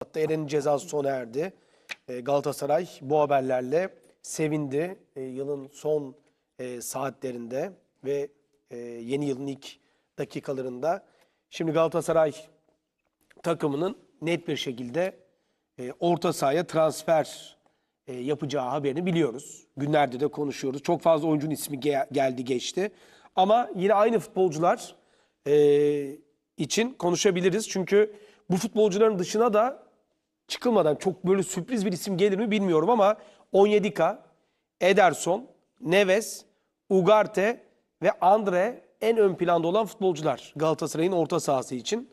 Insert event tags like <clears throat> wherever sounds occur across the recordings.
Hatta Eren'in cezası sona erdi. E, Galatasaray bu haberlerle sevindi. E, yılın son e, saatlerinde ve yeni yılın ilk dakikalarında. Şimdi Galatasaray takımının net bir şekilde orta sahaya transfer yapacağı haberini biliyoruz. Günlerde de konuşuyoruz. Çok fazla oyuncunun ismi ge- geldi geçti. Ama yine aynı futbolcular e, için konuşabiliriz. Çünkü bu futbolcuların dışına da çıkılmadan çok böyle sürpriz bir isim gelir mi bilmiyorum ama Onyedika, Ederson, Neves, Ugarte ve Andre en ön planda olan futbolcular Galatasaray'ın orta sahası için.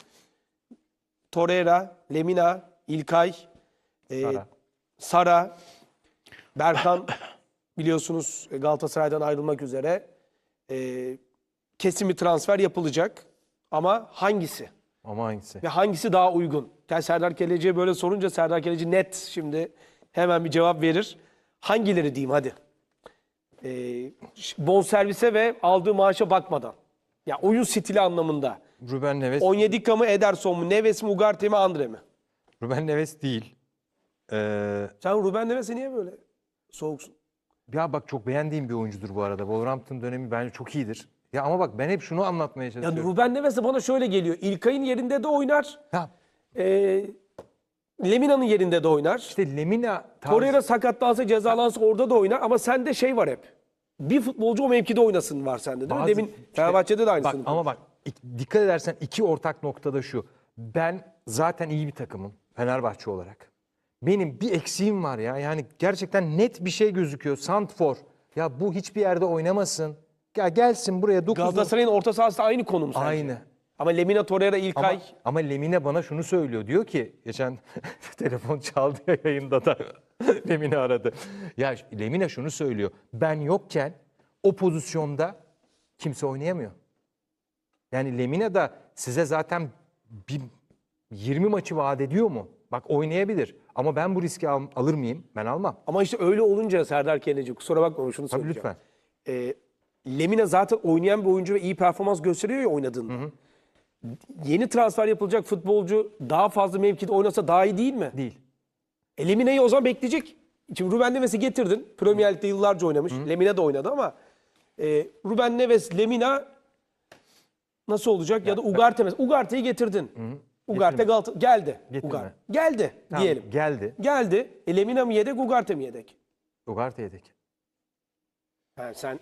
Torreira, Lemina, İlkay, e, Sara. Sara, Berkan <laughs> biliyorsunuz e, Galatasaray'dan ayrılmak üzere. E, kesin bir transfer yapılacak. Ama hangisi? Ama hangisi? Ve hangisi daha uygun? Yani Serdar Keleci'ye böyle sorunca Serdar Keleci net şimdi hemen bir cevap verir. Hangileri diyeyim hadi. Ee, bon servise ve aldığı maaşa bakmadan. Ya oyun stili anlamında. Ruben Neves. Onyedika mı, Ederson mu, Neves mi, Ugarte mi, Andre mi? Ruben Neves değil. Ee, Sen Ruben Neves'e niye böyle soğuksun? Ya bak çok beğendiğim bir oyuncudur bu arada. Wolverhampton dönemi bence çok iyidir. Ya ama bak ben hep şunu anlatmaya Ya çalışıyorum. Ruben Neves de bana şöyle geliyor. İlkay'ın yerinde de oynar. Ya, Ee, Lemina'nın yerinde de oynar. işte Lemina tarzı- Torreira sakatlansa cezalansa orada da oynar ama sende şey var hep. Bir futbolcu o mevkide oynasın var sende değil mi? Bazı- Demin işte- Fenerbahçe'de de Bak aynısını. ama bak ik- dikkat edersen iki ortak noktada şu. Ben zaten iyi bir takımım Fenerbahçe olarak. Benim bir eksiğim var ya. Yani gerçekten net bir şey gözüküyor. Santfor. Ya bu hiçbir yerde oynamasın. Ya gelsin buraya 9 Galatasaray'ın orta sahası da aynı konum sence. Aynı. Ama Lemina, Torreira, İlkay. Ama, ama Lemine bana şunu söylüyor. Diyor ki geçen <laughs> telefon çaldı ya yayında da <laughs> Lemine aradı. Ya Lemine şunu söylüyor. Ben yokken o pozisyonda kimse oynayamıyor. Yani Lemine de size zaten bir 20 maçı vaat ediyor mu? Bak oynayabilir. Ama ben bu riski al- alır mıyım? Ben almam. Ama işte öyle olunca Serdar Keneci kusura bakma şunu Tabii lütfen. Ee, Lemina zaten oynayan bir oyuncu ve iyi performans gösteriyor ya oynadığında. Yeni transfer yapılacak futbolcu daha fazla mevkide oynasa daha iyi değil mi? Değil. E, Lemina'yı o zaman bekleyecek. Şimdi Ruben Neves'i getirdin. Premier Lig'de yıllarca oynamış. Lemina da oynadı ama e, Ruben Neves, Lemina nasıl olacak? Ya, da Ugarte mesela. Ugarte'yi getirdin. Ugarte Galata geldi. Getirme. Ugarte. Geldi Tamam, diyelim. Geldi. Geldi. E, Lemina mı yedek, Ugarte mi yedek? Ugarte yedek. Yani sen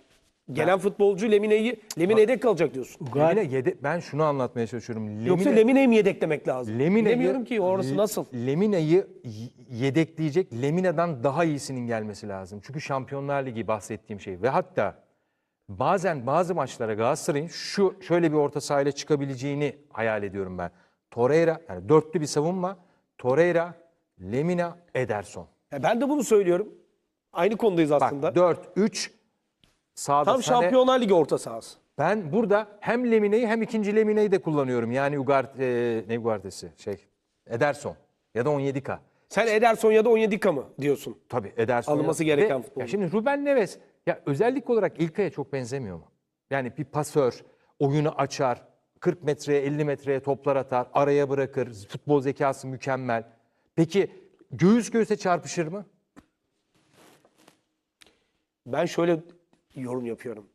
gelen futbolcu Lemina'yı Lemina yedek kalacak diyorsun. Lemine yedek. Ben şunu anlatmaya çalışıyorum. Lemine, Yoksa Lemina'yı mı yedeklemek lazım? Lemine'yi- Bilemiyorum ki orası nasıl? Lemina'yı y- yedekleyecek Lemina'dan daha iyisinin gelmesi lazım. Çünkü Şampiyonlar Ligi bahsettiğim şey ve hatta bazen bazı maçlara Galatasaray'ın şu şöyle bir orta sahayla çıkabileceğini hayal ediyorum ben. Torreira yani dörtlü bir savunma. Torreira, Lemina, Ederson. Ya ben de bunu söylüyorum. Aynı konudayız Bak aslında. 4 3 sağda Tam Sané- Şampiyonlar Ligi orta sahası. Ben burada hem Lemine'yi hem ikinci Lemine'yi de kullanıyorum. Yani Ugarte, e, ne Ugarte'si? Şey, Ederson ya da Onyedika. Sen Ederson ya da Onyedika mı diyorsun? Tabii Ederson. Alınması ya- gereken futbolcu. Ya şimdi Ruben Neves ya özellik olarak İlkay'a çok benzemiyor mu? Yani bir pasör, oyunu açar, 40 metreye 50 metreye toplar atar, araya bırakır, futbol zekası mükemmel. Peki göğüs göğüse çarpışır mı? Ben şöyle yorum yapıyorum.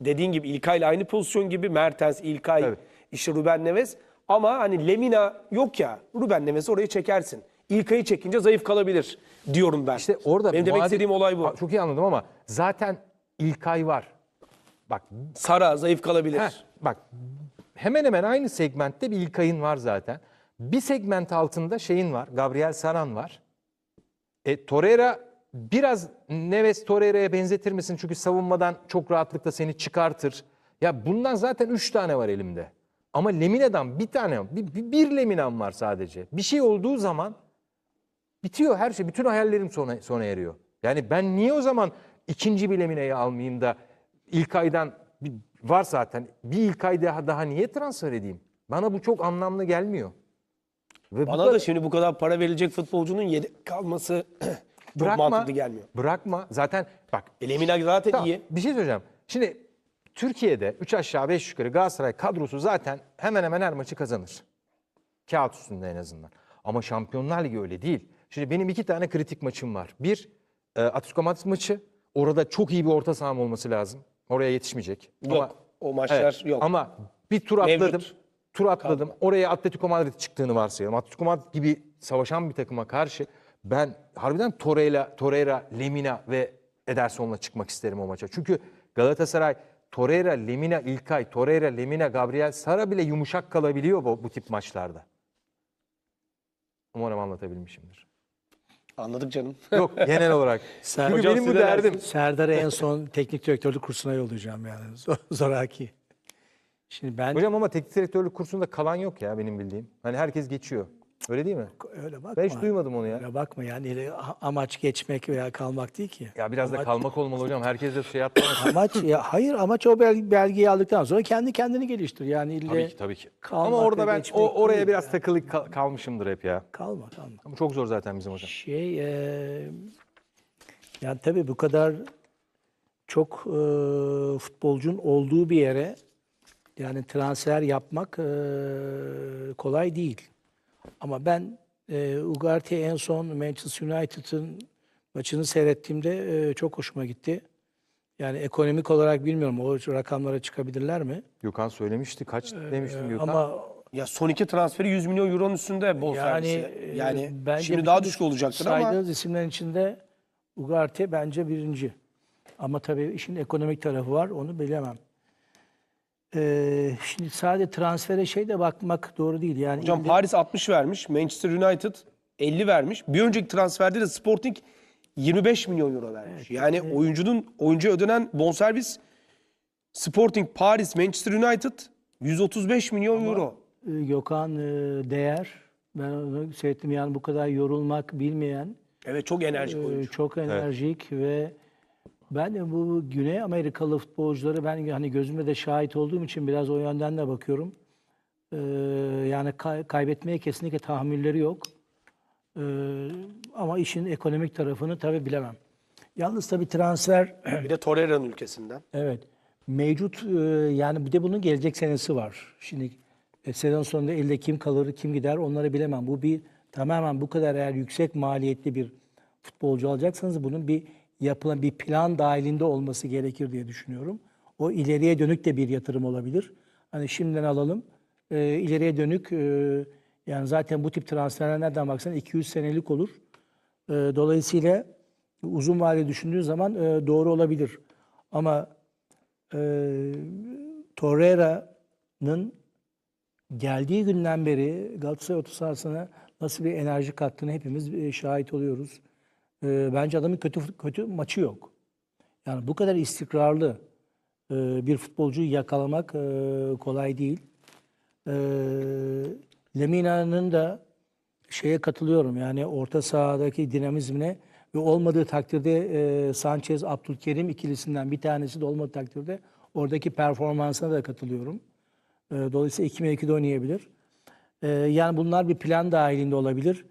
Dediğin gibi İlkay ile aynı pozisyon gibi Mertens, İlkay, Evet. işte Ruben Neves. Ama hani Lemina yok ya Ruben Neves'i oraya çekersin. İlkay'ı çekince zayıf kalabilir diyorum ben. İşte orada Benim demek istediğim olay bu. Çok iyi anladım ama zaten İlkay var. Bak Sara zayıf kalabilir. Heh, bak hemen hemen aynı segmentte bir İlkay'ın var zaten. Bir segment altında şeyin var. Gabriel Saran var. E, Torreira biraz Neves Torreira'ya benzetir misin? Çünkü savunmadan çok rahatlıkla seni çıkartır. Ya bundan zaten üç tane var elimde. Ama Lemina'dan bir tane, bir, bir, bir Lemina'm var sadece. Bir şey olduğu zaman bitiyor her şey. Bütün hayallerim sona, sona eriyor. Yani ben niye o zaman ikinci bir Lemine'yi almayayım da ilk aydan bir- var zaten. Bir ilk ay daha, daha niye transfer edeyim? Bana bu çok anlamlı gelmiyor. Ve Bana kadar- da şimdi bu kadar para verilecek futbolcunun yedek kalması <clears throat> çok mantıklı gelmiyor. Bırakma. Zaten bak E, Lemina zaten Tamam, iyi. Bir şey söyleyeceğim. Şimdi Türkiye'de 3 aşağı 5 yukarı Galatasaray kadrosu zaten hemen hemen her maçı kazanır. Kağıt üstünde en azından. Ama Şampiyonlar Ligi öyle değil. Şimdi benim iki tane kritik maçım var. Bir, e, Atletico Madrid maçı. Orada çok iyi bir orta saham olması lazım. Oraya yetişmeyecek. Yok. o maçlar Evet, yok. Ama bir tur atladım. Mevcut. Tur atladım. Oraya Atletico Madrid çıktığını varsayalım. Atletico Madrid gibi savaşan bir takıma karşı ben harbiden Torreira, Torreira, Lemina ve Ederson'la çıkmak isterim o maça. Çünkü Galatasaray Torreira, Lemina, İlkay, Torreira, Lemina, Gabriel Sara bile yumuşak kalabiliyor bu, bu tip maçlarda. Umarım anlatabilmişimdir. Anladık canım. <laughs> Yok genel olarak. Sen- Çünkü Hocam benim bu size derdim. Serdar'ı en son teknik direktörlük kursuna yollayacağım yani. <laughs> Zor- Zoraki. Şimdi ben Hocam ama teknik direktörlük kursunda kalan yok ya benim bildiğim. Hani herkes geçiyor. Öyle değil mi? öyle bakma. Ben hiç duymadım onu ya. Öyle bakma yani öyle amaç geçmek veya kalmak değil ki. Ya biraz da Amaç- kalmak olmalı hocam. Herkes de şey yapmaz. <coughs> Amaç ya hayır amaç o belge- belgeyi aldıktan sonra kendi kendini geliştir. Yani ille tabii ki tabii ki. Ama orada ben o, oraya biraz takılı kal- kalmışımdır hep ya. kalma kalma. Ama çok zor zaten bizim hocam. Şey e, yani tabii bu kadar çok e, futbolcunun olduğu bir yere yani transfer yapmak e, kolay değil. Ama ben e, Ugarte'ye en son Manchester United'ın maçını seyrettiğimde e, çok hoşuma gitti. Yani ekonomik olarak bilmiyorum o rakamlara çıkabilirler mi? Gökhan söylemişti. Kaç demiştim Gökhan? Ama Ya son iki transferi 100 milyon euronun üstünde bol yani yani, yani e, bence şimdi bütün daha düşük olacaktır ama Saydığınız isimlerin içinde Ugarte bence birinci. Ama tabii işin ekonomik tarafı var onu bilemem. Ee, şimdi sadece transfere şey de bakmak doğru değil. Yani hocam ille- Paris 60 vermiş, Manchester United 50 vermiş. Bir önceki transferde de Sporting 25 milyon euro vermiş. yani oyuncunun oyuncuya ödenen bonservis Sporting, Paris, Manchester United 135 milyon euro. e, Gökhan e, Değer ben onu seyrettim yani bu kadar yorulmak bilmeyen Evet çok enerjik Ee, oyuncu. Çok enerjik ve ben bu Güney Amerikalı futbolcuları ben hani gözümle de şahit olduğum için biraz o yönden de bakıyorum. Ee, yani kay- kaybetmeye kesinlikle tahammülleri yok. Ee, ama işin ekonomik tarafını tabii bilemem. Yalnız tabii transfer Bir de Torreira'nın ülkesinden. Evet. Mevcut e, yani bir de bunun gelecek senesi var. Şimdi e, sezon sonunda elde kim kalır, kim gider onları bilemem. Bu bir tamamen bu kadar eğer yüksek maliyetli bir futbolcu alacaksanız bunun bir yapılan bir plan dahilinde olması gerekir diye düşünüyorum. O ileriye dönük de bir yatırım olabilir. Hani şimdiden alalım. E, ileriye dönük e, yani zaten bu tip transferler nereden baksan 200 senelik olur. E, dolayısıyla uzun vadeli düşündüğün zaman e, doğru olabilir. Ama e, Torreira'nın geldiği günden beri Galatasaray orta sahasına nasıl bir enerji kattığını hepimiz e, şahit oluyoruz. E, bence adamın kötü kötü maçı yok. Yani bu kadar istikrarlı e, bir futbolcuyu yakalamak e, kolay değil. E, Lemina'nın da şeye katılıyorum yani orta sahadaki dinamizmine ve olmadığı takdirde e, Sanchez Abdülkerim ikilisinden bir tanesi de olmadığı takdirde oradaki performansına da katılıyorum. E, dolayısıyla 2 2'de oynayabilir. E, yani bunlar bir plan dahilinde olabilir.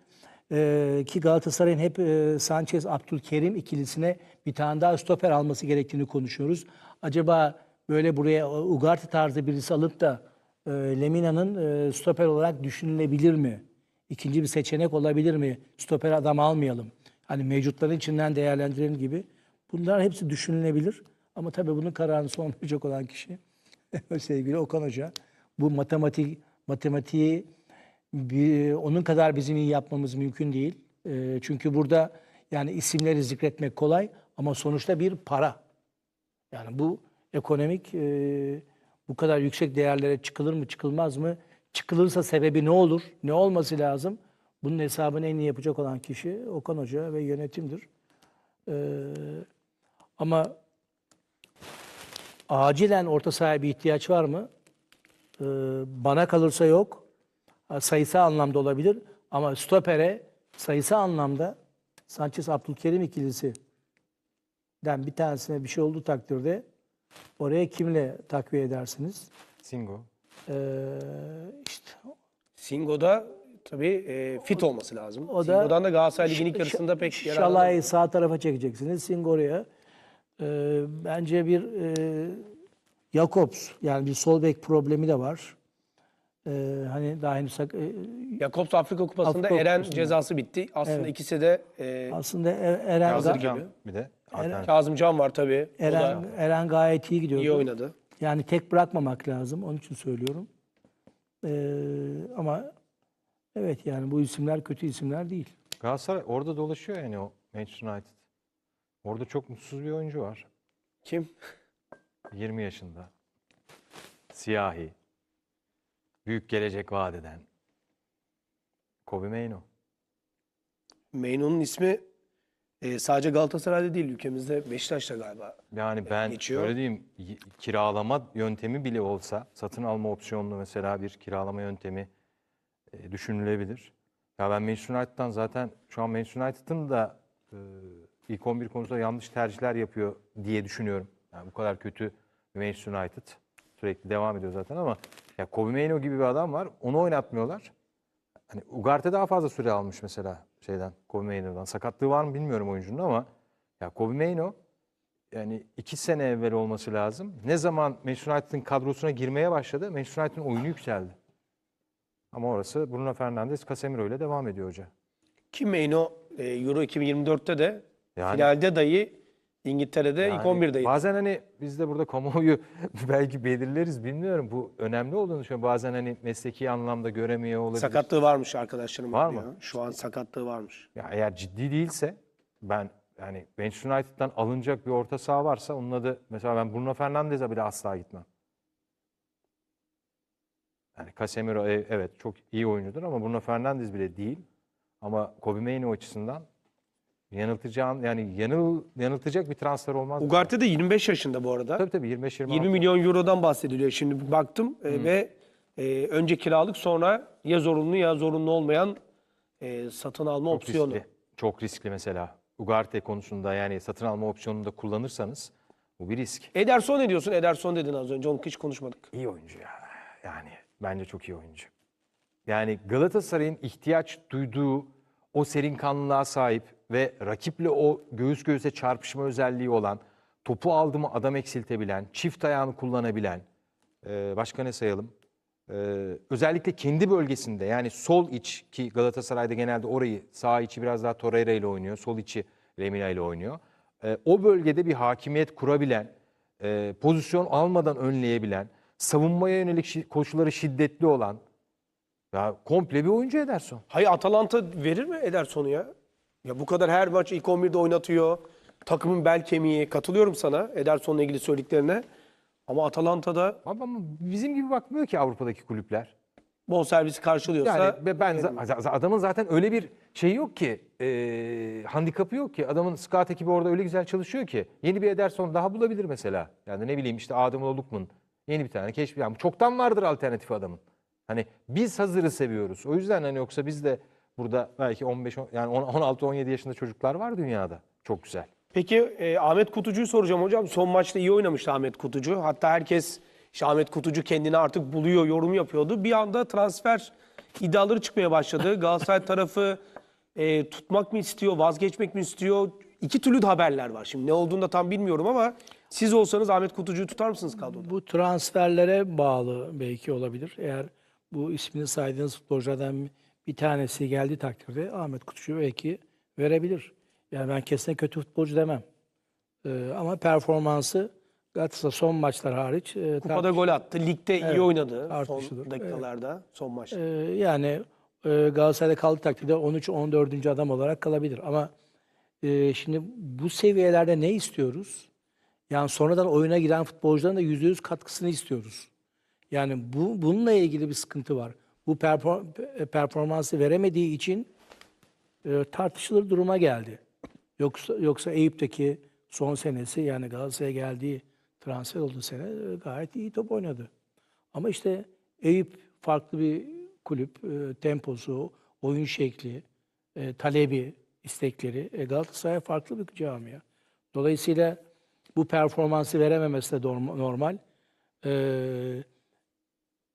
E, ki Galatasaray'ın hep e, Sanchez Abdülkerim ikilisine bir tane daha stoper alması gerektiğini konuşuyoruz. Acaba böyle buraya Ugarte tarzı birisi alıp da e, Lemina'nın e, stoper olarak düşünülebilir mi? İkinci bir seçenek olabilir mi? Stoper adam almayalım. Hani mevcutların içinden değerlendirelim gibi. Bunlar hepsi düşünülebilir. Ama tabii bunun kararını <laughs> son olan kişi <laughs> sevgili Okan Hoca. Bu matematik matematiği bir, onun kadar bizim iyi yapmamız mümkün değil. E, çünkü burada yani isimleri zikretmek kolay ama sonuçta bir para. Yani bu ekonomik e, bu kadar yüksek değerlere çıkılır mı çıkılmaz mı? Çıkılırsa sebebi ne olur? Ne olması lazım? Bunun hesabını en iyi yapacak olan kişi Okan Hoca ve yönetimdir. E, ama acilen orta sahaya bir ihtiyaç var mı? E, bana kalırsa yok. Sayısal anlamda olabilir ama stopere sayısal anlamda Sanchez Abdülkerim ikilisi den bir tanesine bir şey olduğu takdirde oraya kimle takviye edersiniz? Singo. Ee, işte Singo'da tabii e, fit olması lazım. O da- Singo'dan da Galatasaray Ligi'nin ilk yarısında pek yararlanamadı. Şalay'ı sağ tarafa çekeceksiniz. Singh oraya. Ee, bence bir e, Jakobs yani bir sol bek problemi de var. Ee, hani daha henüz sak- e, Jakobs Afrika Kupası'nda Afrika Eren Kupası'nda. cezası bitti. Aslında ikisi de e, aslında E- Eren, Hazır ga- gibi. Bir de alternatif. Kazımcan var tabii. O Eren, da Eren gayet iyi gidiyordu. iyi oynadı. Yani tek bırakmamak lazım. Onun için söylüyorum. Ee, ama evet yani bu isimler kötü isimler değil. Galatasaray orada dolaşıyor yani o Manchester United. Orada çok mutsuz bir oyuncu var. Kim? 20 yaşında. Siyahi. Büyük gelecek vaat eden. Kobe Maino. Meyno'nun ismi e, sadece Galatasaray'da değil ülkemizde Beşiktaş'ta galiba. Yani ben geçiyor. diyeyim kiralama yöntemi bile olsa satın alma opsiyonlu mesela bir kiralama yöntemi e, düşünülebilir. Ya ben Manchester United'dan zaten şu an Manchester United'ın da e, ilk 11 konusunda yanlış tercihler yapıyor diye düşünüyorum. Yani bu kadar kötü Manchester United sürekli devam ediyor zaten ama ya Kobe Maino gibi bir adam var. Onu oynatmıyorlar. Hani Ugarte daha fazla süre almış mesela şeyden Kobe Maino'dan. Sakatlığı var mı bilmiyorum oyuncunun ama ya Kobe Maino yani iki sene evvel olması lazım. Ne zaman Manchester United'ın kadrosuna girmeye başladı, Manchester United'ın oyunu yükseldi. Ama orası Bruno Fernandes, Casemiro ile devam ediyor hoca. Ki Meyno e, Euro 2024'te de Yani- finalde dahi İngiltere'de ilk Yani 11'deydi. Bazen hani biz de burada kamuoyu <laughs> belki belirleriz bilmiyorum. Bu önemli olduğunu düşünüyorum. Bazen hani mesleki anlamda göremiyor olabilir. Sakatlığı varmış arkadaşlarım. Var mı? Şu an sakatlığı varmış. Ya eğer ciddi değilse ben yani Manchester United'dan alınacak bir orta saha varsa onun adı mesela ben Bruno Fernandes'e bile asla gitmem. Yani Casemiro e- evet çok iyi oyuncudur ama Bruno Fernandes bile değil. Ama Kobe Maino açısından yanıltacağın yani yanıl yanıltacak bir transfer olmaz. Ugarte de 25 yaşında bu arada. Tabii tabii 25-26. 20 milyon eurodan bahsediliyor. Şimdi baktım e, ve e, önce kiralık sonra ya zorunlu ya zorunlu olmayan e, satın alma çok opsiyonu. riskli. Çok riskli mesela. Ugarte konusunda yani satın alma opsiyonunu da kullanırsanız bu bir risk. Ederson ne diyorsun? Ederson dedin az önce. Onu hiç konuşmadık. İyi oyuncu ya. Yani bence çok iyi oyuncu. Yani Galatasaray'ın ihtiyaç duyduğu o serin kanlılığa sahip ve rakiple o göğüs göğüse çarpışma özelliği olan, topu aldı mı adam eksiltebilen, çift ayağını kullanabilen, e, başka ne sayalım? E, özellikle kendi bölgesinde yani sol iç ki Galatasaray'da genelde orayı sağ içi biraz daha Torreira ile oynuyor, sol içi Lemina ile oynuyor. E, o bölgede bir hakimiyet kurabilen, e, pozisyon almadan önleyebilen, savunmaya yönelik koşulları şiddetli olan ya komple bir oyuncu Ederson. Hayır Atalanta verir mi Ederson'u ya? Ya bu kadar her maç ilk 11'de oynatıyor. Takımın bel kemiği. Katılıyorum sana Ederson'la ilgili söylediklerine. Ama Atalanta'da Ama ama bizim gibi bakmıyor ki Avrupa'daki kulüpler. bonservisi karşılıyorsa Yani be- ben za- za- adamın zaten öyle bir şey yok ki, e, handikapı yok ki. Adamın scout ekibi orada öyle güzel çalışıyor ki. Yeni bir Ederson daha bulabilir mesela. Yani ne bileyim işte Adem Lukman yeni bir tane keşfi. Yani çoktan vardır alternatif adamın. Hani biz hazırı seviyoruz. O yüzden hani yoksa biz de burada belki 15 on- yani 16-17 yaşında çocuklar var dünyada. Çok güzel. Peki e, Ahmet Kutucu'yu soracağım hocam. Son maçta iyi oynamıştı Ahmet Kutucu. Hatta herkes işte Ahmet Kutucu kendini artık buluyor, yorum yapıyordu. Bir anda transfer iddiaları çıkmaya başladı. <laughs> Galatasaray tarafı e, tutmak mı istiyor, vazgeçmek mi istiyor? İki türlü de haberler var. Şimdi ne olduğunu da tam bilmiyorum ama siz olsanız Ahmet Kutucu'yu tutar mısınız kadroda? Bu transferlere bağlı belki olabilir. Eğer bu ismini saydığınız futbolculardan bir tanesi geldiği takdirde Ahmet Kutucu belki verebilir. Yani ben kesinlikle kötü futbolcu demem. Ee, ama performansı Galatasaray son maçlar hariç e, Kupada gol attı. Ligde iyi oynadı son dakikalarda, son maçta. Ee, yani e, Galatasaray'da kaldığı takdirde 13-14. adam olarak kalabilir. Ama e, şimdi bu seviyelerde ne istiyoruz? Yani sonradan oyuna giren futbolcuların da %100 katkısını istiyoruz. Yani bu bununla ilgili bir sıkıntı var. Bu perfor- performansı veremediği için e, tartışılır duruma geldi. Yoksa yoksa Eyüp'teki son senesi yani Galatasaray'a geldiği transfer olduğu sene e, gayet iyi top oynadı. Ama işte Eyüp farklı bir kulüp, e, temposu, oyun şekli, e, talebi, istekleri. E, Galatasaray farklı bir camia. Dolayısıyla bu performansı verememesi de norm- normal. E,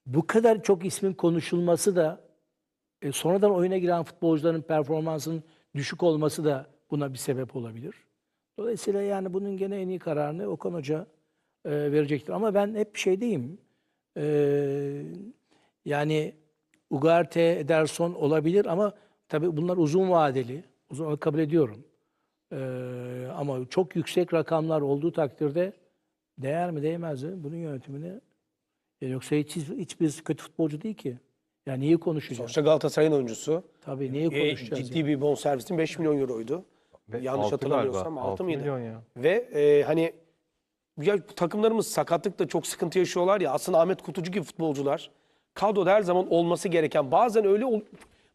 bu kadar çok ismin konuşulması da e, sonradan oyuna giren futbolcuların performansının düşük olması da buna bir sebep olabilir. Dolayısıyla yani bunun gene en iyi kararını Okan Hoca e, verecektir. Ama ben hep bir şey diyeyim. E, yani Ugarte, Ederson olabilir ama tabii bunlar uzun vadeli. Uzun kabul ediyorum. E, ama çok yüksek rakamlar olduğu takdirde değer mi değmez mi? Bunun yönetimini e, yoksa hiç, hiçbir kötü futbolcu değil ki. Yani niye konuşacağız? Sonuçta Galatasaray'ın oyuncusu. Tabii niye E, konuşacağız? ciddi yani? bir bonservisin 5 milyon euroydu. Ve Yanlış hatırlamıyorsam galiba, 6 altı mıydı? milyon ya. Ve e, hani ya takımlarımız sakatlıkta çok sıkıntı yaşıyorlar ya. Aslında Ahmet Kutucu gibi futbolcular kadroda her zaman olması gereken bazen öyle ol-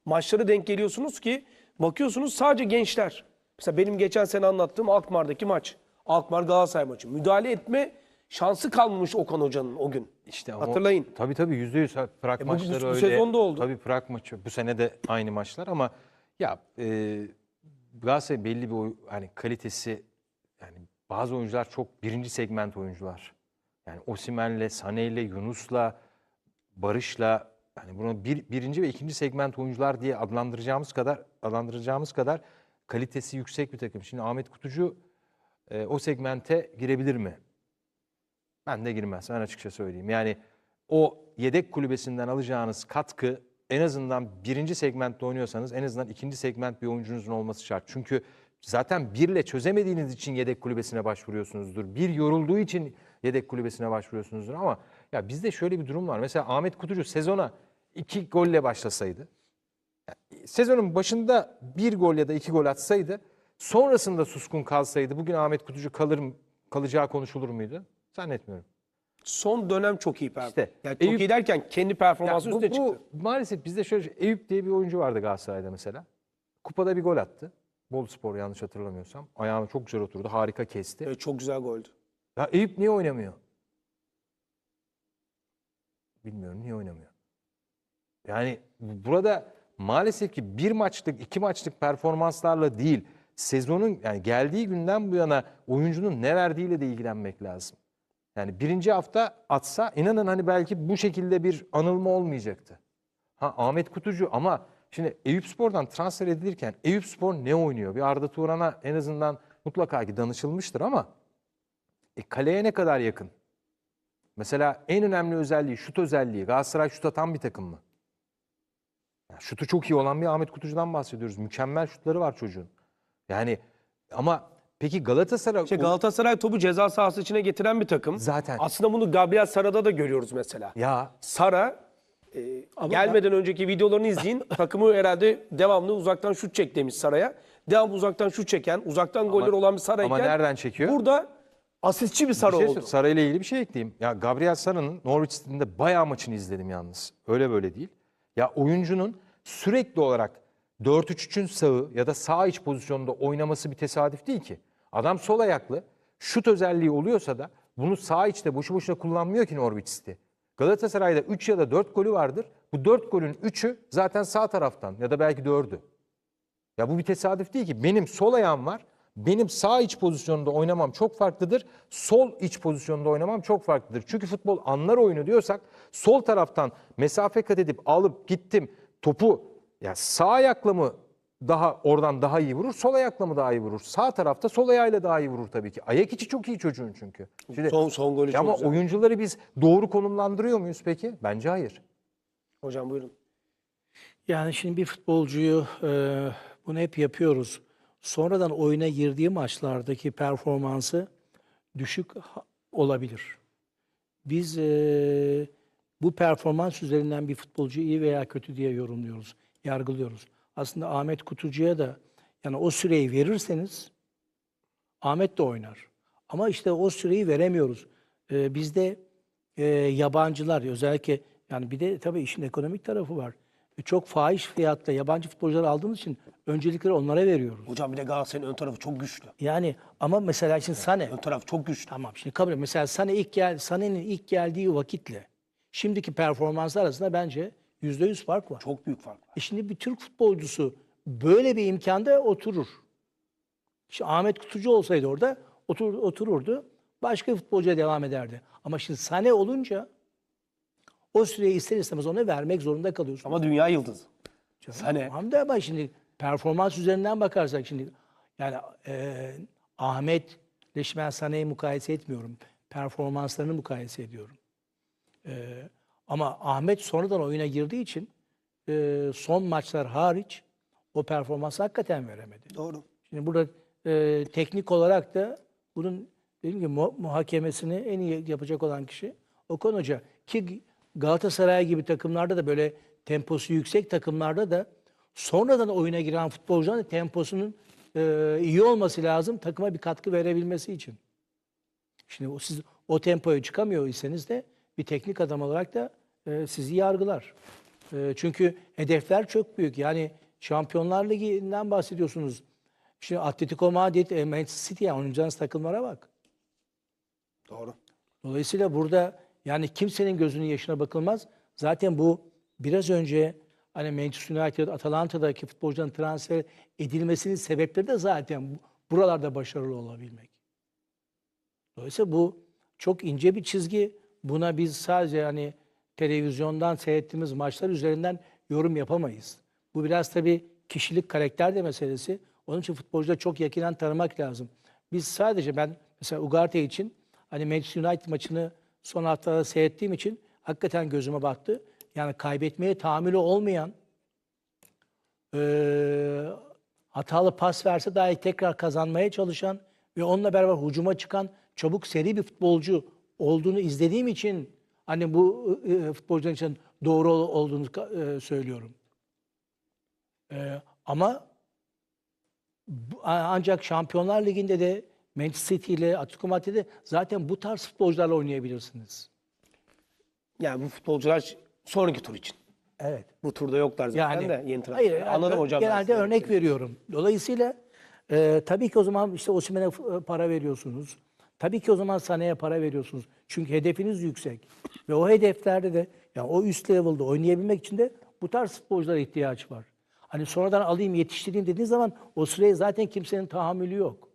maçlara denk geliyorsunuz ki bakıyorsunuz sadece gençler. Mesela benim geçen sene anlattığım Alkmaar'daki maç. Alkmaar Galatasaray maçı. Müdahale etme şansı kalmamış Okan Hoca'nın o gün. İşte ama- Hatırlayın. Tabii tabii yüzde yüz Prag E bu- bu- maçları bu öyle. sezonda oldu. Tabii Prag maçı bu sene de aynı maçlar ama ya e, Galatasaray belli bir hani kalitesi yani bazı oyuncular çok birinci segment oyuncular. Yani Osimhen'le, Sané'yle, Yunus'la, Barış'la yani bunu bir, birinci ve ikinci segment oyuncular diye adlandıracağımız kadar adlandıracağımız kadar kalitesi yüksek bir takım. Şimdi Ahmet Kutucu e, o segmente girebilir mi? Ben de girmez. Ben açıkça söyleyeyim. Yani o yedek kulübesinden alacağınız katkı en azından birinci segmentte oynuyorsanız en azından ikinci segment bir oyuncunuzun olması şart. Çünkü zaten birle çözemediğiniz için yedek kulübesine başvuruyorsunuzdur. Bir yorulduğu için yedek kulübesine başvuruyorsunuzdur. Ama ya bizde şöyle bir durum var. Mesela Ahmet Kutucu sezona iki golle başlasaydı sezonun başında bir gol ya da iki gol atsaydı, sonrasında suskun kalsaydı bugün Ahmet Kutucu kalır mı, kalacağı konuşulur muydu? Zannetmiyorum. Son dönem çok iyi performans. İşte, yani çok Eyüp- iyi derken kendi performansı bu, üstüne bu çıktı. maalesef bizde şöyle şey- Eyüp diye bir oyuncu vardı Galatasaray'da mesela. Kupada bir gol attı. Bol Spor yanlış hatırlamıyorsam. Ayağına çok güzel oturdu. Harika kesti. Evet, çok güzel goldü. Ya Eyüp niye oynamıyor? Bilmiyorum niye oynamıyor. Yani burada maalesef ki bir maçlık, iki maçlık performanslarla değil, sezonun yani geldiği günden bu yana oyuncunun ne verdiğiyle de ilgilenmek lazım. Yani birinci hafta atsa inanın hani belki bu şekilde bir anılma olmayacaktı. Ha Ahmet Kutucu ama şimdi Eyüp Spor'dan transfer edilirken Eyüp Spor ne oynuyor? Bir Arda Turan'a en azından mutlaka ki danışılmıştır ama e, kaleye ne kadar yakın? Mesela en önemli özelliği, şut özelliği. Galatasaray şut atan bir takım mı? Ya şutu çok iyi olan bir Ahmet Kutucu'dan bahsediyoruz. Mükemmel şutları var çocuğun. Yani ama peki Galatasaray... İşte Galatasaray topu ceza sahası içine getiren bir takım. Zaten. Aslında bunu Gabriel Sara'da da görüyoruz mesela. Ya Sara e, gelmeden önceki videolarını izleyin. <laughs> Takımı herhalde devamlı uzaktan şut çek demiş Sara'ya. Devamlı uzaktan şut çeken, uzaktan goller olan bir Sara'yken. ama nereden çekiyor? Burada asistçi bir Sara Bir şey oldu. Sara ile ilgili bir şey ekleyeyim. Ya Gabriel Sara'nın Norwich City'de bayağı maçını izledim yalnız. Öyle böyle değil. Ya oyuncunun sürekli olarak 4-3-3'ün sağı ya da sağ iç pozisyonda oynaması bir tesadüf değil ki. Adam sol ayaklı. Şut özelliği oluyorsa da bunu sağ içte boşu boşuna kullanmıyor ki Norwich City. Galatasaray'da 3 ya da 4 golü vardır. Bu 4 golün 3'ü zaten sağ taraftan ya da belki 4'ü. Ya bu bir tesadüf değil ki. Benim sol ayağım var. Benim sağ iç pozisyonda oynamam çok farklıdır. Sol iç pozisyonda oynamam çok farklıdır. Çünkü futbol anlar oyunu diyorsak sol taraftan mesafe kat edip alıp gittim topu ya sağ ayakla mı daha oradan daha iyi vurur, sol ayakla mı daha iyi vurur? Sağ tarafta sol ayağıyla daha iyi vurur tabii ki. Ayak içi çok iyi çocuğun çünkü. Şimdi, Son- son golü çok Ama güzel. oyuncuları biz doğru konumlandırıyor muyuz peki? Bence hayır. Hocam buyurun. Yani şimdi bir futbolcuyu e, bunu hep yapıyoruz. Sonradan oyuna girdiği maçlardaki performansı düşük olabilir. Biz e, bu performans üzerinden bir futbolcu iyi veya kötü diye yorumluyoruz, yargılıyoruz. Aslında Ahmet Kutucu'ya da yani o süreyi verirseniz Ahmet de oynar. Ama işte o süreyi veremiyoruz. Ee, bizde e, yabancılar özellikle yani bir de tabii işin ekonomik tarafı var. E, çok fahiş fiyatta yabancı futbolcuları aldığımız için öncelikleri onlara veriyoruz. Hocam bir de Galatasaray'ın ön tarafı çok güçlü. Yani ama mesela şimdi Sane Ön taraf çok güçlü. tamam şimdi kabul et. Mesela Sane ilk gel Sane'nin ilk geldiği vakitle şimdiki performansı arasında bence yüzde yüz fark var. Çok büyük fark var. E şimdi bir Türk futbolcusu böyle bir imkanda oturur. İşte Ahmet Kutucu olsaydı orada otur, otururdu. Başka futbolcuya devam ederdi. Ama şimdi Sane olunca o süreyi ister istemez ona vermek zorunda kalıyorsun. Ama dünya yıldızı. Sane. Tamam da ama şimdi performans üzerinden bakarsak şimdi yani e, Ahmet Leşmen Sane'yi mukayese etmiyorum. performanslarını mukayese ediyorum. Ee, ama Ahmet sonradan oyuna girdiği için e, son maçlar hariç o performansı hakikaten veremedi. Doğru. Şimdi burada e, teknik olarak da bunun dediğim gibi mu- muhakemesini en iyi yapacak olan kişi Okan Hoca. Ki Galatasaray gibi takımlarda da böyle temposu yüksek takımlarda da sonradan oyuna giren futbolcuların temposunun e, iyi olması lazım takıma bir katkı verebilmesi için. Şimdi siz o tempoya çıkamıyor iseniz de bir teknik adam olarak da e, sizi yargılar. E, çünkü hedefler çok büyük. Yani Şampiyonlar Ligi'nden bahsediyorsunuz. Şimdi Atletico Madrid, e, Manchester City yani oynayacağınız takımlara bak. Doğru. Dolayısıyla burada yani kimsenin gözünün yaşına bakılmaz. Zaten bu biraz önce hani Manchester United, Atalanta'daki futbolcuların transfer edilmesinin sebepleri de zaten bu- buralarda başarılı olabilmek. Dolayısıyla bu çok ince bir çizgi. Buna biz sadece hani televizyondan seyrettiğimiz maçlar üzerinden yorum yapamayız. Bu biraz tabii kişilik, karakter de meselesi. Onun için futbolcuları çok yakinen tanımak lazım. Biz sadece ben mesela Ugarte için hani Manchester United maçını son haftada seyrettiğim için hakikaten gözüme battı. Yani kaybetmeye tahammülü olmayan eee, hatalı pas verse dahi tekrar kazanmaya çalışan ve onunla beraber hücuma çıkan çabuk seri bir futbolcu olduğunu izlediğim için hani bu e, futbolcuların için doğru ol- olduğunu e, söylüyorum. E, ama bu- ancak Şampiyonlar Ligi'nde de Manchester City ile Atletico Madrid'de zaten bu tarz futbolcularla oynayabilirsiniz. Yani bu futbolcular sonraki tur için. Evet. Bu turda yoklar zaten Yani de yeni transfer. hayır, yani Anladım hocam. Genelde örnek veriyorum. Dolayısıyla e, tabii ki o zaman işte Osimhen'e e, para veriyorsunuz. Tabii ki o zaman Sané'ye para veriyorsunuz. Çünkü hedefiniz yüksek. Ve o hedeflerde de yani o üst level'da oynayabilmek için de bu tarz futbolculara ihtiyaç var. Hani sonradan alayım yetiştireyim dediğiniz zaman o süreye zaten kimsenin tahammülü yok.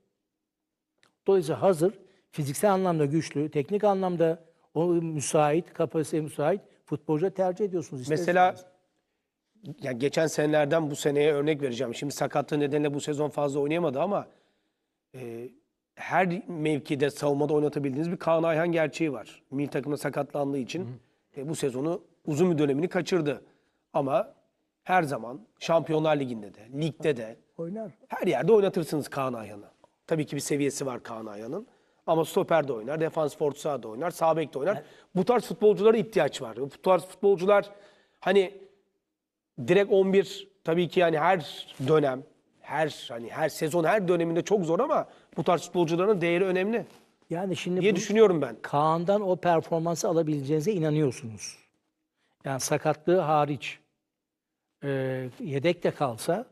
Dolayısıyla hazır, fiziksel anlamda güçlü, teknik anlamda o müsait, kapasiteye müsait futbolcu tercih ediyorsunuz. Mesela istemez. ya geçen senelerden bu seneye örnek vereceğim. Şimdi sakatlığı nedeniyle bu sezon fazla oynayamadı ama e, her mevkide savunmada oynatabildiğiniz bir Kaan Ayhan gerçeği var. Milli takımda sakatlandığı için e, bu sezonu uzun bir dönemini kaçırdı. Ama her zaman Şampiyonlar Ligi'nde de, ligde de oynar. her yerde oynatırsınız Kaan Ayhan'ı. Tabii ki bir seviyesi var Kaan Ayhan'ın. Ama stoper de oynar, defans fortu saha da oynar, sağ bek de oynar. Bu tarz futbolculara ihtiyaç var. Bu tarz futbolcular hani direkt 11 tabii ki yani her dönem, her hani her sezon, her döneminde çok zor ama bu tarz futbolcuların değeri önemli Yani şimdi diye bu- düşünüyorum ben. Kaan'dan o performansı alabileceğinize inanıyorsunuz. Yani sakatlığı hariç e, yedek de kalsa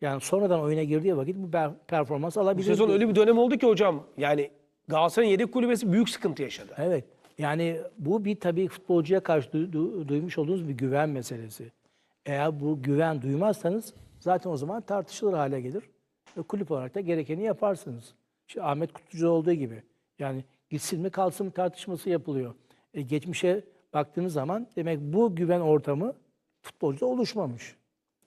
yani sonradan oyuna girdiği vakit bu per- performans Bu alabilir. sezon öyle bir dönem oldu ki hocam. Yani Galatasaray'ın yedek kulübesi büyük sıkıntı yaşadı. Evet. Yani bu bir tabii futbolcuya karşı du- du- duymuş olduğunuz bir güven meselesi. Eğer bu güven duymazsanız zaten o zaman tartışılır hale gelir. Ve kulüp olarak da gerekeni yaparsınız. İşte Ahmet Kutucu olduğu gibi. Yani gitsin mi kalsın mı tartışması yapılıyor. E, geçmişe baktığınız zaman demek bu güven ortamı futbolcuda oluşmamış.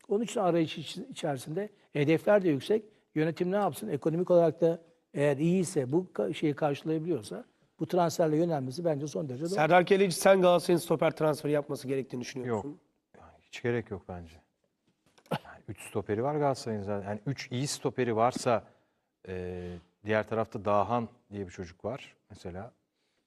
Onun için arayış iç- içerisinde hedefler de yüksek. Yönetim ne yapsın? Ekonomik olarak da eğer iyiyse, bu şeyi karşılayabiliyorsa bu transferle yönelmesi bence son derece doğru. Serdar Keleci sen Galatasaray'ın stoper transferi yapması gerektiğini düşünüyor Yok. musun? Yani hiç gerek yok bence. Yani üç stoperi var Galatasaray'ın zaten. Yani üç iyi stoperi varsa e, diğer tarafta Dahan diye bir çocuk var mesela.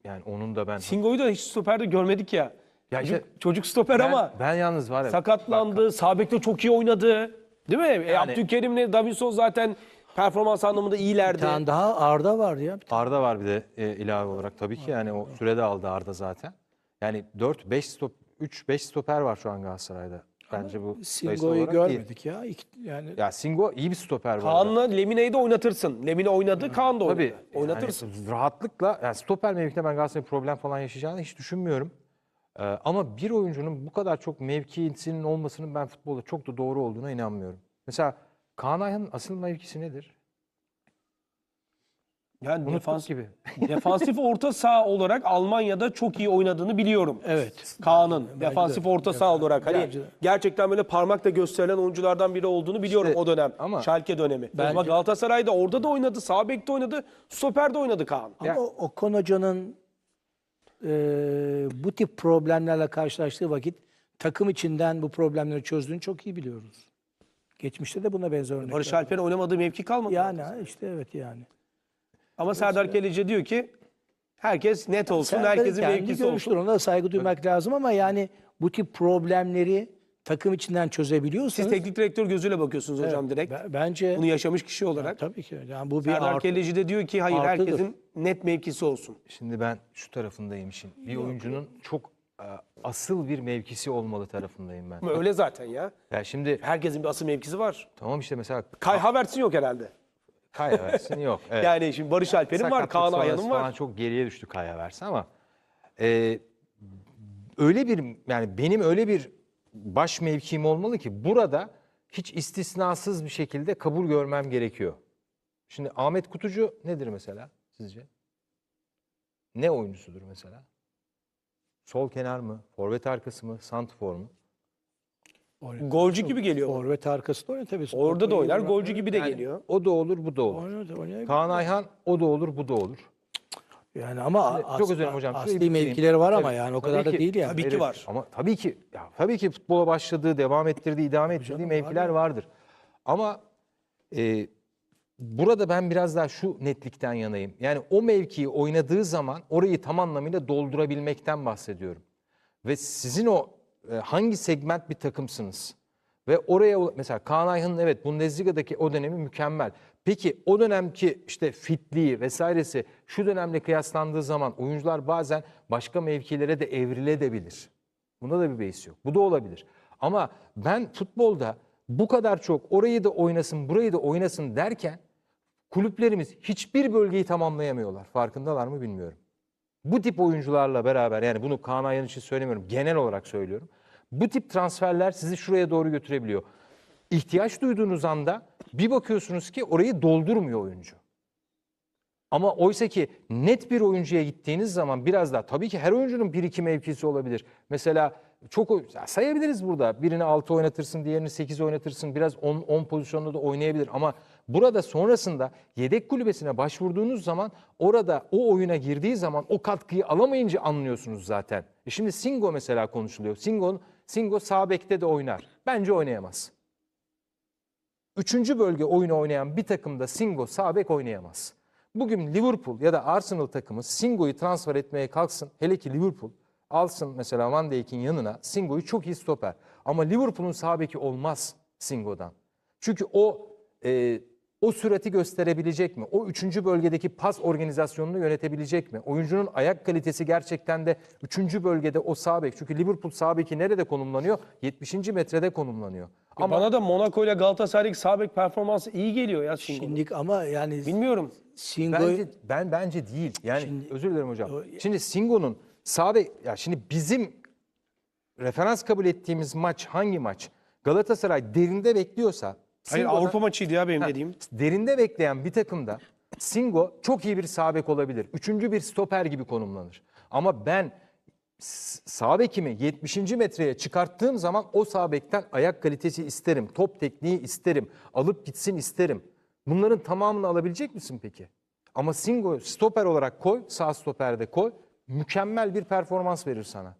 Yani onun da ben... Singo'yu da hiç stoperde görmedik ya. Ya işte- çocuk, çocuk stoper ben, ama ben yalnız var ya... sakatlandı. Sağ bekte çok iyi oynadı. Değil mi? E, Yani- Abdülkerim'le Davinson zaten performans anlamında Bir iyilerdi. tane daha Arda var ya. Arda var bir de e, ilave olarak. Tabii ki yani o sürede aldı Arda zaten. Yani 4 5 stop 3 5 stoper var şu an Galatasaray'da. Bence bu Singo'yu olarak iyi. görmedik ya. Yani Ya Singo iyi bir stoper var. Kaan'la Lemine'yi de oynatırsın. Lemine oynadı, Kaan da oynadı. Tabii. Oynatırsın. Yani rahatlıkla yani stoper mevkinde ben Galatasaray'ın problem falan yaşayacağını hiç düşünmüyorum. Ee, ama bir oyuncunun bu kadar çok mevkisinin olmasının ben futbolda çok da doğru olduğuna inanmıyorum. Mesela Kaan Ayhan'ın asıl mevkisi nedir? Yani Unuttuk defans, gibi. Defansif orta saha olarak Almanya'da çok iyi oynadığını biliyorum. Evet. Kaan'ın defansif orta saha olarak hani Bence de. gerçekten böyle parmakla gösterilen oyunculardan biri olduğunu biliyorum İşte o dönem. ama- Schalke dönemi. Bence- Ama Galatasaray'da orada da oynadı, sağ bekte oynadı, stoperde oynadı Kaan. Ama Okan Hoca'nın e, bu tip problemlerle karşılaştığı vakit takım içinden bu problemleri çözdüğünü çok iyi biliyoruz. Geçmişte de buna benzer örnekler. Barış Alper'in oynamadığı mevki kalmadı. Yani ha, işte evet yani. Ama Serdar Keleci diyor ki herkes net olsun, herkesin kendi mevkisi görüşleri, olsun. Ona da saygı duymak lazım ama yani bu tip problemleri takım içinden Siz çözebiliyorsanız teknik direktör gözüyle bakıyorsunuz hocam direkt. be- bence Bunu yaşamış kişi olarak. tabii ki yani bu bir Serdar artı. Keleci de diyor ki hayır artıdır. herkesin net mevkisi olsun. Şimdi ben şu tarafındayım işin. Bir oyuncunun çok e, asıl bir mevkisi olmalı tarafındayım ben. Ama öyle zaten ya. Ya şimdi Herkesin bir asıl mevkisi var. tamam işte mesela Kai Havertz'in yok herhalde. Kaya versin yok. Evet. Yani şimdi Barış Alper'in var, Kaan Ayhan'ın falan var. çok geriye düştü Kaya verse ama e, öyle bir yani benim öyle bir baş mevkim olmalı ki burada hiç istisnasız bir şekilde kabul görmem gerekiyor. Şimdi Ahmet Kutucu nedir mesela sizce? Ne oyuncusudur mesela? Sol kenar mı? Forvet arkası mı? Santfor mu? Golcü gibi geliyor. Forvet arkasında tabii. Orada da oynar, golcü gibi de Yani geliyor. O da olur, bu da olur. Oynuyor. Kaan Ayhan o da olur, bu da olur. Yani ama çok özür dilerim hocam. Şurayı asli bitireyim. mevkileri var ama Tabii, yani o tabii kadar da ki- değil yani. Tabii ki var. Ama tabii ki ya tabii ki futbola başladığı, devam ettirdiği, idame ettirdiği mevkiler var vardır. Ama e, burada ben biraz daha şu netlikten yanayım. Yani o mevkiyi oynadığı zaman orayı tam anlamıyla doldurabilmekten bahsediyorum. Ve sizin o hangi segment bir takımsınız? Ve oraya mesela Kaan Ayhan'ın evet Bundesliga'daki o dönemi mükemmel. Peki o dönemki işte fitliği vesairesi şu dönemle kıyaslandığı zaman oyuncular bazen başka mevkilere de evrilebilir. Bunda da bir beis yok. Bu da olabilir. Ama ben futbolda bu kadar çok orayı da oynasın, burayı da oynasın derken kulüplerimiz hiçbir bölgeyi tamamlayamıyorlar. Farkındalar mı bilmiyorum. Bu tip oyuncularla beraber yani bunu Kaan Ayhan için söylemiyorum genel olarak söylüyorum. Bu tip transferler sizi şuraya doğru götürebiliyor. İhtiyaç duyduğunuz anda bir bakıyorsunuz ki orayı doldurmuyor oyuncu. Ama oysa ki net bir oyuncuya gittiğiniz zaman biraz daha tabii ki her oyuncunun bir iki mevkisi olabilir. Mesela çok sayabiliriz burada. Birini 6 oynatırsın, diğerini 8 oynatırsın. Biraz 10 10 pozisyonda da oynayabilir ama burada sonrasında yedek kulübesine başvurduğunuz zaman orada o oyuna girdiği zaman o katkıyı alamayınca anlıyorsunuz zaten. E şimdi Singo mesela konuşuluyor. Singo Singo sağ bekte de oynar. Bence oynayamaz. Üçüncü bölge oyunu oynayan bir takımda Singo sağ bek oynayamaz. Bugün Liverpool ya da Arsenal takımı Singo'yu transfer etmeye kalksın. Hele ki Liverpool alsın mesela Van Dijk'in yanına Singo'yu çok iyi stoper. Ama Liverpool'un sağ beki olmaz Singo'dan. Çünkü o e, o sürati gösterebilecek mi? O üçüncü bölgedeki pas organizasyonunu yönetebilecek mi? Oyuncunun ayak kalitesi gerçekten de üçüncü bölgede o sağ bek. Çünkü Liverpool sağ beki nerede konumlanıyor? 70. metrede konumlanıyor. Ama Bana da Monaco ile Galatasaray'daki sağ bek performansı iyi geliyor ya Singo'nun. Şimdi ama yani Bilmiyorum. Singo Bence ben bence değil. Yani özür dilerim hocam. Şimdi Singo'nun sağ bek ya şimdi bizim referans kabul ettiğimiz maç hangi maç? Galatasaray derinde bekliyorsa Hayır Avrupa maçıydı ya benim Ha, dediğim. Derinde bekleyen bir takımda Singo çok iyi bir sağ bek olabilir. Üçüncü bir stoper gibi konumlanır. Ama ben sağ bekimi 70. metreye çıkarttığım zaman o sağ bekten ayak kalitesi isterim. Top tekniği isterim. Alıp gitsin isterim. Bunların tamamını alabilecek misin peki? Ama Singo stoper olarak koy, sağ stoperde koy. Mükemmel bir performans verir sana.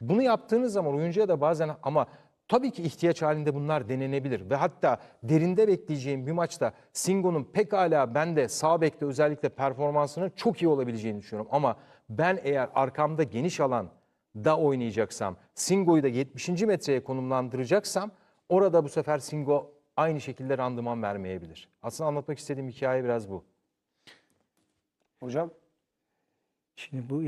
Bunu yaptığınız zaman oyuncuya da bazen ama tabii ki ihtiyaç halinde bunlar denenebilir. Ve hatta derinde bekleyeceğim bir maçta Singo'nun pekala ben de sağ bekte özellikle performansının çok iyi olabileceğini düşünüyorum. Ama ben eğer arkamda geniş alan da oynayacaksam, Singo'yu da 70. metreye konumlandıracaksam orada bu sefer Singo aynı şekilde randıman vermeyebilir. Aslında anlatmak istediğim hikaye biraz bu. Hocam şimdi bu